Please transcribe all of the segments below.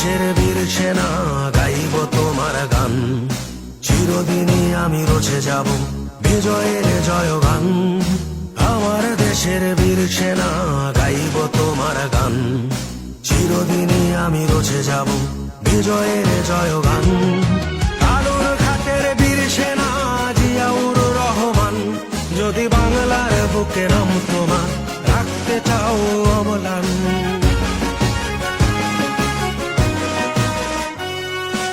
দেশের বীর সেনা গাইব তোমার গান। চিরদিনই আমি রচে যাব বিজয়ের জয়গান। আমার দেশের বীর সেনা গাইব তোমার গান। চিরদিনই আমি রচে যাব বিজয়ের জয়গান। আলোর ঘাটের বীর সেনা জিয়াউর রহমান, যদি বাংলার বুকে নাম তোমার, রাখতে চাও অবলান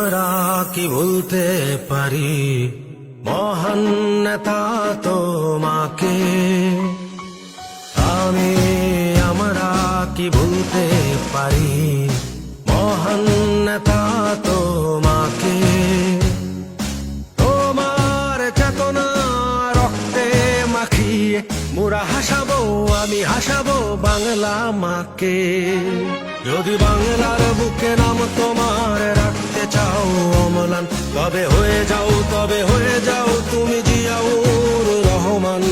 আমরা কি ভুলতে পারি? মহান নেতা তোমাকে। আমি আমরা কি ভুলতে পারি? আমি হাসাবো বাংলা মাকে। যদি বাংলার বুকে নাম তোমার রাখতে চাও অমলান, তবে হয়ে যাও, তবে হয়ে যাও তুমি জিয়াউর রহমান।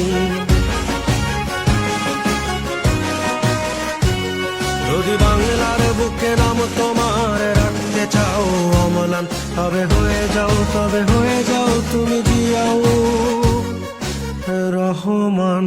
যদি বাংলার বুকে নাম তোমার রাখতে চাও অমলান, তবে হয়ে যাও, তবে হয়ে যাও তুমি জিয়াও রহমান।